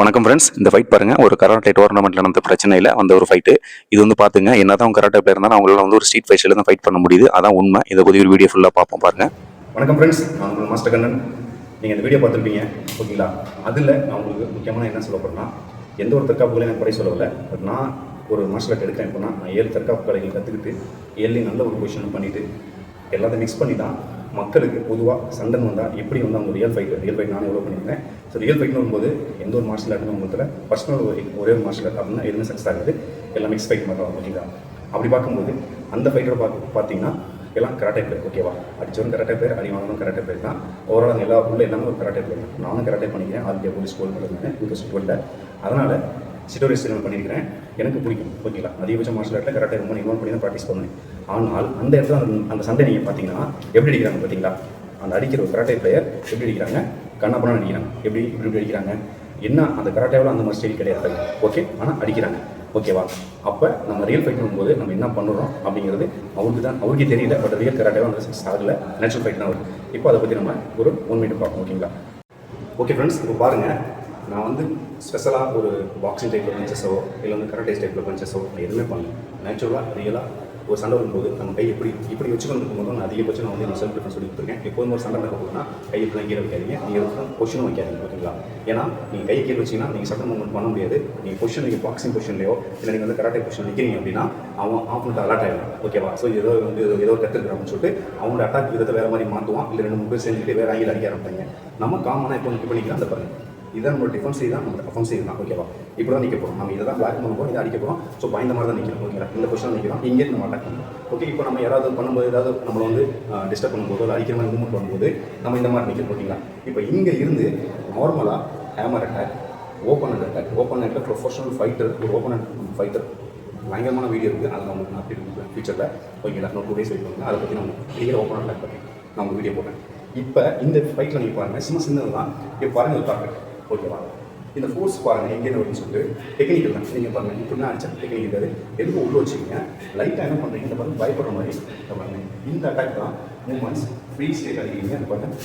வணக்கம் ஃப்ரெண்ட்ஸ் இந்த ஃபைட் பாருங்க. ஒரு கராட்டை டோர்னமெண்ட்ல நடந்த பிரச்சனையில் வந்த ஒரு ஃபைட்டு இது வந்து பார்த்துங்க என்ன தான் கராட்டே பிளேயர் இருந்தாலும் அவங்களால வந்து ஒரு ஸ்ட்ரீட் ஃபைட்ஸில் தான் ஃபைட் பண்ண முடியுது. அதான் உண்மை. இதை பற்றி ஒரு வீடியோ ஃபுல்லாக பார்ப்போம் பாருங்கள் வணக்கம் ஃப்ரெண்ட்ஸ் நான் உங்கள் மாஸ்டர் கண்ணன். நீங்கள் இந்த வீடியோ பார்த்துருப்பீங்க. ஓகேங்களா? அதில் நான் உங்களுக்கு முக்கியமான என்ன சொல்ல போகிறேன்னா எந்த ஒரு தற்காப்புகளையும் நான் குறை சொல்லவில்லை. பட் நான் ஒரு மார்ஷல் ஆர்ட் எடுக்கிறேன் இப்போனா நான் ஏழு தற்காப்பு கலைகள் கற்றுக்கிட்டு ஏழுலையும் நல்ல ஒரு பொசிஷன் பண்ணிவிட்டு எல்லாத்தையும் மிக்ஸ் பண்ணி தான் மக்களுக்கு பொதுவாக சண்டன் வந்தால் எப்படி வந்து அவங்க ரியல் ஃபைட் ரியல் ஃபைட் நானும் எவ்வளோ பண்ணியிருந்தேன். ஸோ ரியல் ஃபைட்னு வரும்போது எந்த ஒரு மார்ஷல் ஆர்ட்னு உங்களுக்கு பர்சனல் ஒரே ஒரு மார்ஷல் ஆர்ட் அப்படின்னா எதுவுமே சக்ஸஸ் ஆகுது. எல்லாம் மிக்ஸ் ஃபைட் மாதிரி ஓகேங்களா அப்படி பார்க்கும்போது அந்த ஃபைட்டரை பார்க்க பார்த்தீங்கன்னா எல்லாம் கராட்டே பிளேயர் ஓகேவா அடிச்சவரும் கராட்டே பிளேயர் அடி வாங்கணும் கராட்டே பிளேயர் தான். ஓவரால் அந்த எல்லா உள்ள எல்லாமே ஒரு கராட்டே பிளேயர் தான். நானும் கராட்டே பண்ணிக்கிறேன். ஆல் போலீஸ் ஸ்கூல் பண்ணிருக்கேன் டூ தௌசண்ட் டுவெல்ல அதனால் சிட்டோரியஸ் பண்ணியிருக்கிறேன். எனக்கு பிடிக்கும் ஓகேங்களா அதிகபட்ச மார்ஷல் ஆர்ட்டில் கராட்டே ரொம்ப இன்வால்வ் பண்ணி தான் ப்ராக்டிஸ் பண்ணுவேன். ஆனால் அந்த இடத்துல அந்த அந்த சண்டை நீங்கள் பார்த்தீங்கன்னா எப்படி அடிக்கிறாங்க பார்த்தீங்களா? அந்த அடிக்கிற ஒரு கராட்டே பிளேயர் எப்படி அடிக்கிறாங்க? கண்ணா பண்ண எப்படி இப்படி இப்படி அடிக்கிறாங்க. என்ன அந்த கராட்டேவில் அந்த மாதிரி ஸ்டைல் கிடையாது. ஓகே ஆனால் அடிக்கிறாங்க. ஓகேவா அப்போ நம்ம ரியல் ஃபைட் பண்ணும்போது நம்ம என்ன பண்ணுறோம் அப்படிங்கிறது அவருக்கு தான் அவருக்கே தெரியல பட் ரியல் கராட்டேவாக அந்த சக்ஸஸ் நேச்சுரல் ஃபைட் தான் வருது இப்போ அதை பற்றி நம்ம ஒரு ஒன் மினிட் பார்ப்போம் ஓகேங்களா ஓகே ஃப்ரெண்ட்ஸ் இப்போ பாருங்கள் நான் வந்து ஸ்பெஷலாக ஒரு பாக்ஸிங் டைப்பில் பஞ்சஸோ இல்லை வந்து கராட்டே டைப்பில் பஞ்சஸோ எதுவுமே பண்ணல. நேச்சுரலாக ரியலாக ஒரு சண்டை வரும்போது நம்ம கை எப்படி இப்படி வச்சுக்கொண்டு போது நான் அதிகபட்சம் நான் வந்து செல்ஃப் டிஃபென்ஸ் சொல்லி கொடுத்துருக்கேன். எப்போதும் ஒரு சண்டை நடக்க போதுன்னா கை இப்படி கீழே வைக்காதீங்க. நீங்கள் வந்து பொசிஷனும் வைக்காதீங்க ஓகேங்களா ஏன்னா நீங்கள் கை கீழே வச்சிங்கன்னா நீங்கள் சட்டம் மூவ்மெண்ட் பண்ண முடியாது. நீங்கள் கொஷின் நீங்கள் பாக்ஸிங் பொசிஷன்லையோ இல்லை நீங்கள் வந்து கராட்டை கொஷின் நிற்கிறீங்க அப்படின்னா அவன் ஆப்போனட் அலர்ட் ஆகிடும் ஓகேவா ஸோ ஏதோ வந்து ஏதோ- ஏதோ ஒரு கற்றுக்கிறான்னு சொல்லிட்டு அவனோட அட்டாக் விதத்தை வேறு மாதிரி மாற்றுவான் இல்லை ரெண்டு மூணு பேர் சேர்ந்துட்டு வேறு ஆங்கில அடிக்க ஆரம்பிப்பாங்க. நம்ம காமனாக இப்போ நிற்க பண்ணிக்கலாம் அந்த பாருங்கள் இதான் நம்மளோட டிஃபென்சிவ் தான் நம்ம அஃபென்சிவ் தான் ஓகேவா இப்படி தான் நிற்க போகிறோம் நம்ம இதை தான் பிளாக் பண்ண போகிறோம் இதை அடிக்க போகிறோம் ஸோ பயந்த மாதிரி தான் நிற்கிறோம் ஓகேங்களா இந்த பொசிஷன் நிற்கிறோம் இங்கே நம்ம அட்டாக் பண்ணுவோம் ஓகே இப்போ நம்ம யாராவது பண்ணும்போது ஏதாவது நம்மளை வந்து டிஸ்டர்ப் பண்ணும்போது இல்லை அடிக்கிற மாதிரி மூவ்மெண்ட் பண்ணும்போது நம்ம இந்த மாதிரி நிற்கிறோம் ஓகேங்களா இப்போ இங்கே இருந்து நார்மலாக hammer attack open attack open attack professional fighter ஒரு ஓப்பன் ஃபைட்டர் பயங்கரமான வீடியோ இருக்குது அதை நான் உங்களுக்கு நான் அப்படி ஃபியூச்சரில் ஓகேங்களா இன்னும் டூ டேஸ் வெயிட் அதை பற்றி நம்ம நீங்கள் ஓப்பன் அட்டாக் பண்ணி நான் உங்களுக்கு வீடியோ போட்டேன் இப்போ இந்த ஃபைட்டில் நீங்கள் பாருங்கள் சின்ன சின்னது தான் இப்போ பாருங்கள் பார்க்குறேன் ஓகேவா இந்த ஃபோர்ஸ் பாருங்கள் எங்கேருந்து அப்படின்னு சொல்லிட்டு டெக்னிக்கல் தான் நீங்கள் பாருங்கள் இப்படிலாம் அடிச்சா டெக்னிக்கல் இருக்காது எதுக்கு உள்ள வச்சுக்கோங்க லைட்டாக என்ன பண்ணுறீங்க இந்த பாருங்க பயப்படுற மாதிரி பாருங்கள் இந்த அட்டாக் தான் மூமெண்ட்ஸ் ஃப்ரீ ஸ்டேட் அடிக்கிறீங்க அந்த பாருங்க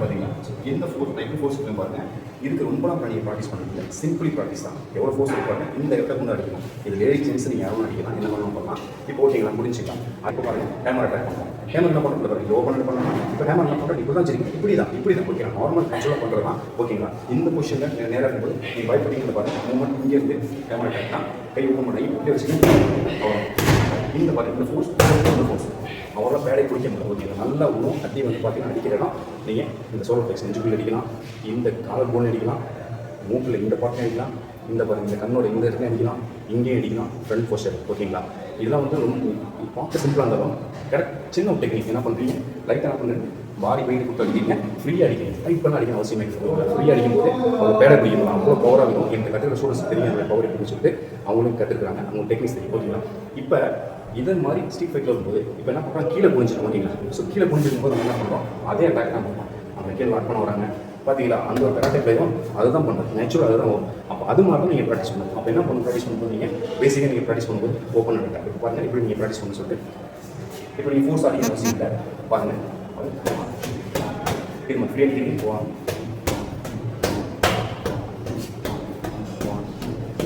பார்த்தீங்களா ஸோ எந்த ஃபோர்ஸ் டைம் ஃபோர்ஸ் இருக்கும் பாருங்க. இதுக்கு ரொம்ப நாள் நீங்கள் ப்ராக்டிஸ் பண்ணுறீங்க சிம்பிளி ப்ராக்டிஸ் தான். எவ்வளோ ஃபோர்ஸ் இருப்பாங்க இந்த இடத்துல கொண்டு அடிக்கணும். இது லேடிஸ் ஜென்ஸ் நீங்கள் யாரும் அடிக்கலாம் என்ன பண்ணணும் பண்ணலாம். இப்போ ஓகேங்களா முடிஞ்சிக்கலாம் அப்போ பாருங்க. கேமரா அட்டாக் பண்ணலாம் கேமரா என்ன பண்ணுறது பாருங்க? ஓப்பன் பண்ணலாம் இப்போ கேமரா என்ன பண்ணுறது இப்படி தான் சரி இப்படி தான் இப்படி தான் ஓகே நார்மல் கன்ட்ரோலாக பண்ணுறது தான் ஓகேங்களா இந்த பொசிஷனில் நேராக இருக்கும்போது நீங்கள் பயப்படுறீங்க பாருங்க. மூமெண்ட் இங்கே இருந்து கேமரா அட்டாக் தான். கை ஓப்பன் பண்ணி இப்படி வச்சுக்கணும். அவ்வளோ இந்த பாருங்க இந்த ஃபோர்ஸ் இந்த ஃபோர்ஸ் அவ்வளோ பேடை பிடிக்க முடியும் ஓகேங்களா நல்லா உணவு அடி வந்து பார்த்தீங்கன்னா அடிக்கிற நீங்கள் இந்த சோலர் ஃபிளெக்ஸ் நெஞ்சுக்குள்ள அடிக்கலாம் இந்த காலர் போன் அடிக்கலாம் மூக்கில் இந்த பாட்டில் அடிக்கலாம் இந்த பாருங்க இந்த கண்ணோட இந்த இடத்துல அடிக்கலாம் இங்கேயும் அடிக்கலாம் ஃப்ரண்ட் போஸ்டர் ஓகேங்களா? இதெல்லாம் வந்து ரொம்ப பார்க்க சிம்பிளாக இருந்தாலும் கரெக்ட் சின்ன ஒரு டெக்னிக் என்ன பண்ணுறீங்க லைட்டாக என்ன பண்ணுறீங்க பாடி வெயிட் கொடுத்து அடிக்கிறீங்க. ஃப்ரீயாக அடிக்கிறீங்க. டைட் பண்ண அடிக்கணும் அவசியமே கிடையாது ஃப்ரீயாக அடிக்கும் போது அவங்க பேடை பிடிக்கணும். அவ்வளோ பவராக இருக்கும். எனக்கு கற்றுக்கிற ஸ்டூடெண்ட்ஸ் தெரியும் அந்த பவர் எப்படின்னு சொல்லிட்டு அவங்களும் கற்றுக்குறாங்க அவங்க டெக்னிக்ஸ் தெரியும். ஓகேங்களா? இப்போ இதன் மாதிரி ஸ்ட்ரீட் ஃபைட்டில் வரும்போது இப்போ என்ன பண்ணுறோம் கீழே குனிஞ்சிடும் ஓகேங்களா? ஸோ கீழே குனிஞ்சிருக்கும் போது நம்ம என்ன பண்ணுறோம் அதே அட்டாக் தான் பண்ணுறோம் அவங்க கீழே ஒர்க் பண்ண வராங்க. பார்த்தீங்களா அந்த ஒரு கராட்டை பிளேயும் அதுதான் பண்ணுறது நேச்சுரல் அதுதான் வரும். அப்போ அது மாதிரி தான் நீங்கள் ப்ராக்டிஸ் பண்ணணும் அப்போ என்ன பண்ணணும் ப்ராக்டிஸ் பண்ணும்போது நீங்கள் பேசிக்காக நீங்கள் ப்ராக்டிஸ் பண்ணும்போது ஓப்பன் அட்டாக் இப்போ பாருங்கள் இப்படி நீங்கள் ப்ராக்டிஸ் பண்ண சொல்லிட்டு. இப்போ நீங்கள் ஃபோர்ஸ் ஆடி அவசியம் இல்லை பாருங்கள் திரும்ப ஃப்ரீ அடிக்கிறீங்க போவாங்க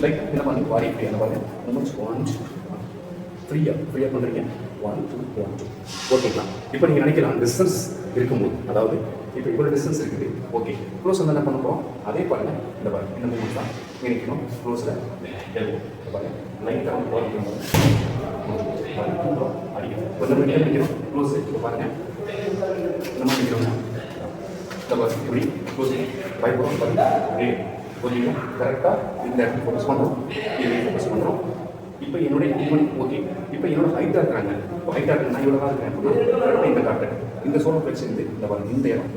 லைக் என்ன பண்ணுங்க? பாடி இப்படி என்ன பாருங்க. மூமெண்ட்ஸ் ஒன் ஃப்ரீயாக ஃப்ரீயாக பண்ணுறீங்க ஒன் டூ ஒன் டூ ஓகேங்களா இப்போ நீங்கள் நினைக்கலாம் டிஸ்டன்ஸ் இருக்கும்போது அதாவது இப்போ இவ்வளோ டிஸ்டன்ஸ் இருக்குது. ஓகே க்ளோஸ் வந்து என்ன பண்ண போகிறோம் அதே பாருங்க இந்த பாருங்க. இந்த மூமெண்ட் தான் இங்கே நிற்கணும் க்ளோஸில் எழுதுவோம் இந்த பாருங்க. லைட்டாக வந்து போகிறோம் அடிக்கணும். கொஞ்சம் மணி நேரம் நிற்கணும் க்ளோஸ் இப்போ பாருங்க. இந்த மாதிரி நிற்கிறோம் இந்த பாருங்க. இப்படி க்ளோஸ் பயப்படும் பாருங்க. அப்படியே கரெக்டாக இந்த இடத்துல ஃபோக்கஸ் பண்ணுறோம் இதில் ஃபோக்கஸ் பண்ணுறோம் இப்போ என்னுடைய ஈவன் ஓகே இப்போ என்னோட ஹைட்டாக இருக்கிறாங்க இப்போ ஹைட்டாக இருக்கு நான் இவ்வளோ தான் இருக்கேன். இந்த காட்டு இந்த சோழ பிளேஸ் இருந்து இந்த பாருங்க இந்த இடம்.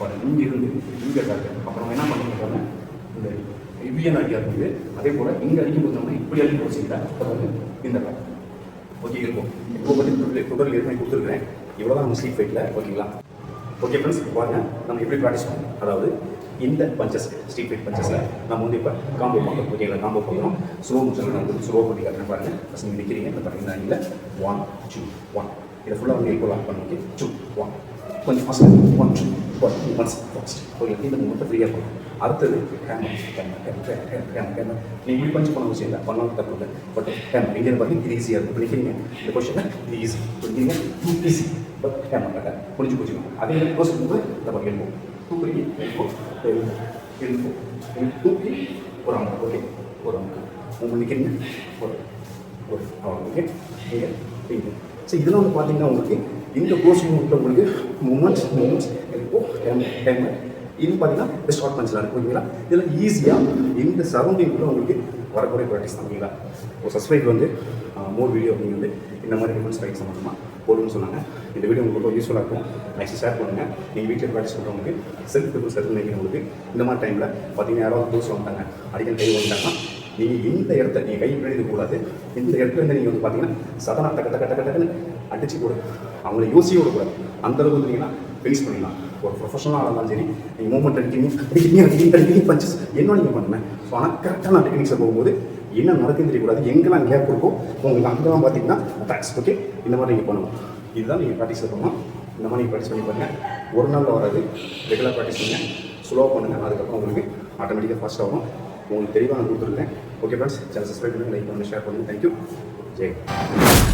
பாருங்க இங்கே இருந்து இங்கே காட்டு அப்புறம் என்ன பண்ண பாருங்க? இந்த இவ்வியன் அடிக்க இருக்குது. அதே போல் இங்கே அடிக்கும்போது நம்ம இப்படி அடிக்கும் வச்சுக்கிட்டா பாருங்க இந்த காட்டு ஓகே இருக்கும். இப்போ பற்றி தொடர் ஏற்கனவே கொடுத்துருக்குறேன். இவ்வளோ தான் நம்ம ஸ்லீப் ஃபைட்டில் ஓகேங்களா ஓகே ஃப்ரெண்ட்ஸ் பாருங்க நம்ம எப்படி ப்ராக்டிஸ் பண்ணணும்? அதாவது இந்த பஞ்சஸ் ஸ்ட்ரீட் ஃபைட் பஞ்சஸில் நம்ம வந்து இப்போ காம்போ பார்க்கணும் ஓகேங்களா காம்போ பார்க்குறோம். ஸ்லோ மோஷன் நான் வந்து ஸ்லோ பண்ணி காட்டுறேன் பாருங்க. ஃபஸ்ட் நீங்கள் நிற்கிறீங்க இந்த பார்த்தீங்கன்னா இல்லை. ஒன் டூ ஒன் இதை ஃபுல்லாக வந்து ஈக்குவலாக பண்ணி டூ ஒன் கொஞ்சம் first one two one once first okay இந்த மூமெண்ட்டை ஃப்ரீயாக பண்ணணும் அடுத்தது hammer hammer hammer hammer hammer நீங்கள் இப்படி பஞ்சு பண்ண விஷயம் இல்லை. பண்ணாலும் தப்பு இல்லை பட் ஹேமர் இங்கே பாருங்க இது ஈஸியாக இருக்கும் நிற்கிறீங்க இந்த கொஸ்டின் இது ஈஸி புரிஞ்சுங்க ஈஸி பட் ஹேமர் புரிஞ்சு புரிஞ்சுக்கணும் அதே மாதிரி க்ளோஸ் பண்ணும்போது பக்கம் போகும் தூக்கி எழுப்போம் எழுப்போம் தூக்கி ஒரு அம்மா ஓகே ஒரு அம்மா உங்களுக்கு நிற்கிறீங்க ஒரு ஒரு அவ்வளோ ஓகே நீங்கள் ஸோ இதெல்லாம் வந்து பார்த்தீங்கன்னா உங்களுக்கு இந்த கோர்ஸ் மூமெண்ட்டில் உங்களுக்கு மூமெண்ட்ஸ் மூமெண்ட்ஸ் எழுப்போ டைம் ஹேமர் இது பார்த்தீங்கன்னா இந்த ஷார்ட் பஞ்சில் இருக்கும் ஓகேங்களா இதெல்லாம் ஈஸியாக இந்த சரௌண்டிங்குள்ளே உங்களுக்கு வரக்கூடிய ப்ராக்டிஸ் தான் ஓகேங்களா ஒரு சப்ஸ்கிரைப் வந்து மோர் வீடியோ நீங்கள் வந்து இந்த மாதிரி டிஃபரன்ஸ் ரைட்ஸ் சம்மந்தமாக போடுன்னு சொன்னாங்க. இந்த வீடியோ உங்களுக்கு ரொம்ப யூஸ்ஃபுல்லாக இருக்கும். நெக்ஸ்ட் ஷேர் பண்ணுங்கள் நீங்கள் வீட்டில் ப்ராக்டிஸ் பண்ணுறவங்களுக்கு செல்ஃப் டிஃபென்ஸ் எடுத்து நினைக்கிறவங்களுக்கு இந்த மாதிரி டைமில் பார்த்தீங்கன்னா யாராவது புதுசு வந்தாங்க அடிக்கடி கை வந்துட்டாங்கன்னா நீங்கள் இந்த இடத்த நீங்கள் கை பிடிக்க கூடாது. இந்த இடத்துல இருந்து நீங்கள் வந்து பார்த்தீங்கன்னா சதனா டக்கு டக்கு டக்கு டக்குன்னு அடிச்சு கூட அவங்கள யோசிக்க விடக்கூடாது. அந்த அளவுக்கு வந்தீங்கன்னா ஃபேஸ் பண்ணிடலாம். ஒரு ப்ரொஃபஷனலாக இருந்தாலும் சரி நீங்கள் மூவ்மெண்ட் அடிக்கிறீங்க அடிக்கிறீங்க அடிக்கிறீங்க அடிக்கிறீங்க பஞ்சஸ் என்ன நீங்கள் பண்ணுங்க ஸோ ஆனால் கரெக்டான டெக்னிக்ஸை போகும்போது என்ன நடக்குன்னு தெரியக்கூடாது. எங்கெல்லாம் கேப் இருக்கும் உங்களுக்கு அங்கெல்லாம் பார்த்தீங்கன்னா அட்டாக்ஸ் ஓகே இந்த மாதிரி நீங்கள் பண்ணணும். இதுதான் நீங்கள் ப்ராக்டிஸ் பண்ணணும். இந்த மாதிரி ப்ராக்டிஸ் பண்ணி பாருங்க. ஒரு நாளில் வராது. ரெகுலர் ப்ராக்டிஸ் பண்ணுங்கள் ஸ்லோவாக பண்ணுங்கள் அதுக்கப்புறம் உங்களுக்கு ஆட்டோமேட்டிக்காக ஃபாஸ்ட் ஆகும். உங்களுக்கு தெளிவாக நான் கொடுத்துருக்கேன் ஓகே ஃப்ரெண்ட்ஸ் சேனல் சப்ஸ்கிரைப் பண்ணுங்கள் லைக் பண்ணுங்கள் ஷேர் பண்ணுங்கள் தேங்க்யூ ஜெய்.